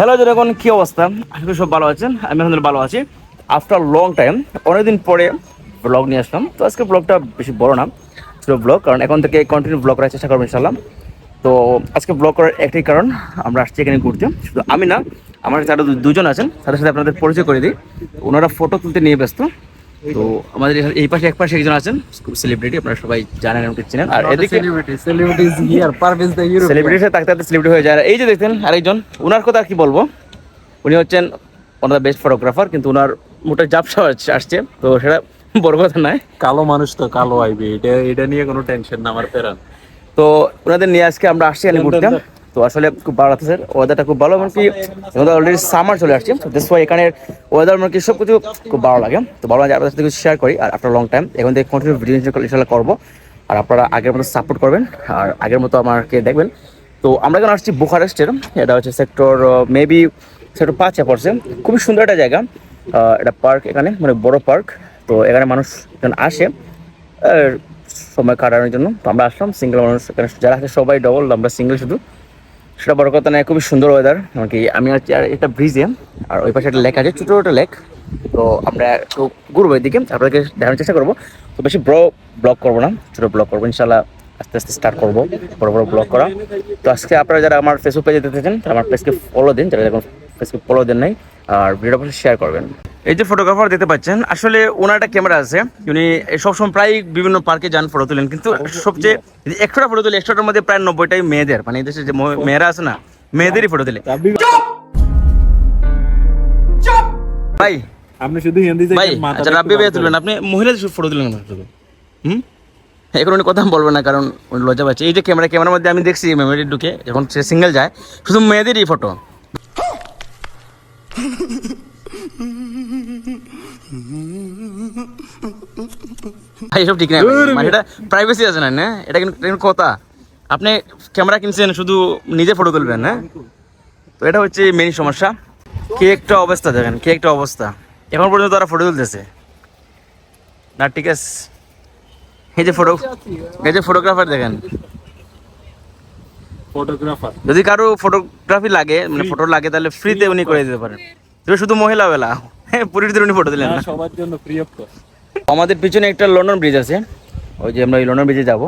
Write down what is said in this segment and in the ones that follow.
Hello যেরকম কি অবস্থা? আশা করি সব ভালো আছেন। আমি আলহামদুলিল্লাহ ভালো আছি। আফটার লং টাইম অনেকদিন পরে ব্লগ নিয়ে আসলাম। তো আজকে ব্লগটা বেশি বড় না, ছোটো ব্লগ কারণ এখন থেকে কন্টিনিউ ব্লগ করার চেষ্টা করব ইনশাল্লাহ তো আজকে ব্লগ করার একটাই কারণ, আমরা আসছি এখানে ঘুরতে। শুধু আমি না, আমার সাথে দুজন আছেন। তাদের সাথে আপনাদের পরিচয় করে দিই। ওনারা ফটো তুলতে নিয়ে ব্যস্ত। তো আমাদের এই পাশে এক পাশে একজন আছেন সেলিব্রিটি আপনারা সবাই জানেন চিনেন। আর এদিকে European. সেলিব্রিটির থাকতে থাকতে সেলিব্রিটি হয়ে যায়। এই যে আরেকজন ওনার কথা আর কি বলব? উনি হচ্ছেন ওনার দ্য বেস্ট ফটোগ্রাফার কিন্তু ওনার মোটা জাপসা আসছে- তো সেটা বড় কথা নয়। কালো মানুষ তো কালো আইবে এটা এটা নিয়ে কোনো টেনশন না আমার ফেরান। তো ওনাদের নিয়ে আজকে আমরা আসছি ঘুরতে তো আসলে খুব ভালো লাগতেছে। ওয়েদারটা খুব ভালো, এমনকি অলরেডি সামার চলে আসছে। তো দিস ওয়াই এখানে ওয়েদার এমনকি সব কিছু খুব ভালো লাগে। তো ভালো লাগে আপনাদের সাথে শেয়ার করি। আর আফটার লং টাইম এখন থেকে কন্টিনিউ ভিডিও ইনশাল্লাহ করব। আর আপনারা আগের মতো সাপোর্ট করবেন। আর আগের মতো আমাকে দেখবেন। তো আমরা এখন আসছি বুখারেস্টের। এটা হচ্ছে সেক্টর মেবি সেক্টর পাঁচে পড়ছে। খুবই সুন্দর একটা জায়গা। এটা পার্ক এখানে মানে বড় পার্ক তো এখানে মানুষ যখন আসে। সময় কাটানোর জন্য। তো আমরা আসলাম সিঙ্গেল মানুষ। এখানে যারা আছে সবাই ডবল আমরা সিঙ্গেল শুধু। সেটা বড় কথা নয়, খুবই সুন্দর ওয়েদার এমনকি আমি আছি আর এটা ব্রিজে, আর ওই পাশে একটা লেক আছে, ছোটো ছোটো লেক তো আমরা একটু ঘুরবো এদিকে, আপনাদেরকে দেখানোর চেষ্টা করব। তো বেশি বড় ব্লগ করব না, ছোটো ব্লগ করব ইনশাল্লাহ আস্তে আস্তে স্টার্ট করব, বড় বড় ব্লগ করা। তো আজকে আপনারা যারা আমার ফেসবুক পেজে দেখতেছেন তারা আমার পেজকে ফলো দিন, যারা এখন ফেসবুক ফলো দেন নাই, আর ভিডিওটা শেয়ার করবেন। এই যে ফটোগ্রাফার দেখতে পাচ্ছেন আসলে ওনার একটা ক্যামেরা আছে। উনি সবসময় প্রায় বিভিন্ন পার্কে যান ফটো তোলেন কিন্তু সবচেয়ে একশোটা ফটো তুলে একশোটার মধ্যে প্রায় নব্বইটাই মেয়েদের। মানে দেশে যে মেয়েরা আছে না মেয়েদেরই ফটো তুলে। ভাই আপনি শুধু হিন্দি ভাই আচ্ছা রাব্বি ভাই তুলবেন আপনি মহিলাদের ফটো তুলেন না শুধু হুম? এখন উনি কথা বলবে না কারণ উনি লজ্জা পাচ্ছে। এই যে ক্যামেরা ক্যামেরার মধ্যে আমি দেখছি মেমোরি ঢুকে যখন সে সিঙ্গেল যায় শুধু মেয়েদেরই ফটো এসব ঠিক না মানে এটা প্রাইভেসি আছে না না? এটা কিন্তু কথা। আপনি ক্যামেরা কিনছেন শুধু নিজে ফটো তুলবেন না? তো এটা হচ্ছে মেইন সমস্যা। কে একটা অবস্থা দেখেন কে একটা অবস্থা। এখন পর্যন্ত তারা ফটো তুলতেছে। না ঠিক আছে। এই যে ফটো এই যে ফটোগ্রাফার দেখেন। ফটোগ্রাফার যদি কারও ফটোগ্রাফি লাগে মানে ফটো লাগে তাহলে ফ্রিতে উনি করে দিতে পারেন। শুধু মহিলা বেলা হ্যাঁ পুরীর উনি ফটো দিলেন না সবার জন্য ফ্রি অফ কস্ট আমাদের পিছনে একটা লন্ডন ব্রিজ আছে। ওই যে আমরা ওই লন্ডন ব্রিজে যাব।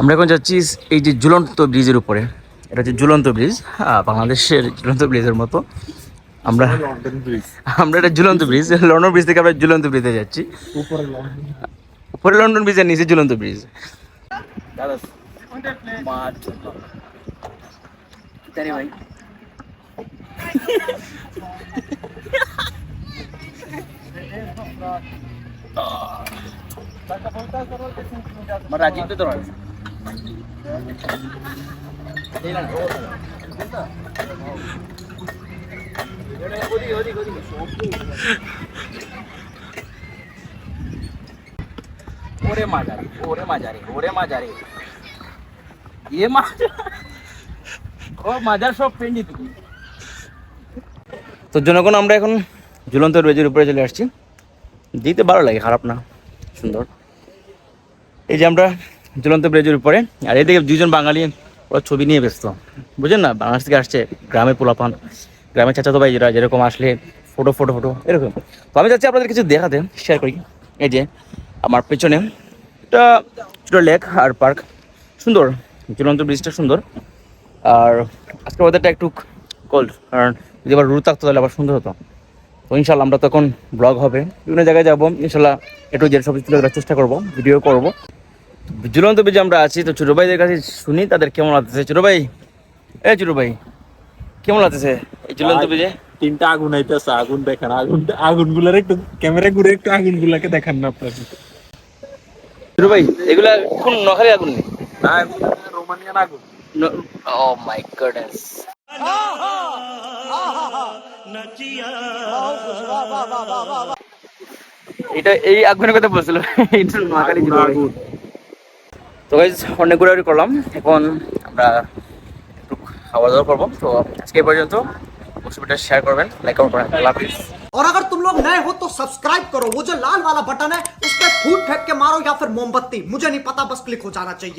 আমরা এখন যাচ্ছি এই যে ঝুলন্ত ব্রিজের উপরে। এটা হচ্ছে ঝুলন্ত ব্রিজ হ্যাঁ বাংলাদেশের ঝুলন্ত ব্রিজের মতো। আমরা লন্ডন আমরা এটা ঝুলন্ত ব্রিজ লন্ডন ব্রিজ থেকে আমরা ঝুলন্ত ব্রিজে যাচ্ছি। উপরে লন্ডন উপরে লন্ডন ব্রিজের নিচে ঝুলন্ত ব্রিজ ভাই রাজীব তো তোমার ওরে মাজারে ওরে মাজারে ওরে মাজারে। এ মাজার। ও মাজার সব তুমি তো জনগণ, আমরা এখন ঝুলন্ত ব্রিজের উপরে চলে আসছি। দিতে ভালো লাগে, খারাপ না। সুন্দর। এই যে আমরা ঝুলন্ত ব্রিজের উপরে, আর এদিকে দুজন বাঙালি, ওরা ছবি নিয়ে ব্যস্ত। বুঝেন না? বাংলাদেশ থেকে আসছে গ্রামে পোলাপান। গ্রামের চাচাতো ভাই যেটা যেরকম আসলে ফটো ফটো ফটো এরকম। তো আমি চাচ্ছি আপনাদের কিছু দেখাতে শেয়ার করি। এই যে আমার পেছনে একটা ছোটো লেক আর পার্ক সুন্দর। ঝুলন্ত ব্রিজটা সুন্দর। আর আজকের ওয়েদারটা একটু কোল্ড কারণ যদি আবার রুদ থাকতো তাহলে আবার সুন্দর হতো। তো ইনশাল্লাহ আমরা তখন ব্লগ হবে। বিভিন্ন জায়গায় যাব। ইনশাল্লাহ একটু যে সব তুলে ধরার চেষ্টা করব। ভিডিও করব। ঝুলন্ত ব্রিজে আমরা আছি তো ছোটো ভাইদের কাছে শুনি তাদের কেমন লাগতেছে? ছোটো ভাই এ ছোটো ভাই কেমন লাগতেছে? এই ঝুলন্ত ব্রিজে তিনটা আগুন আইতেছে আগুন দেখেন আগুন আগুনগুলার একটু ক্যামেরা ঘুরে একটু আগুন গুলাকে দেখান না আপনার। ছোটো ভাই এগুলা কোন নখারি আগুন নেই রোমানিয়ান আগুন। Oh my goodness. এটা এই আগুনের কথা বলছিল এটা নোয়াখালী ছিল ভাই। আগুন তো গাইজ অনেক ঘোরাঘুরি করলাম এখন আমরা একটু খাওয়া দাওয়া করবো তো আজকে এই পর্যন্ত অবশ্যই শেয়ার করবেন লাইক করবেন আল্লাহ হাফিজ और अगर तुम लोग नए हो तो सब्सक्राइब करो वो जो लाल वाला बटन है उस पर फूट फेंक के मारो या फिर मोमबत्ती मुझे नहीं पता बस क्लिक हो जाना चाहिए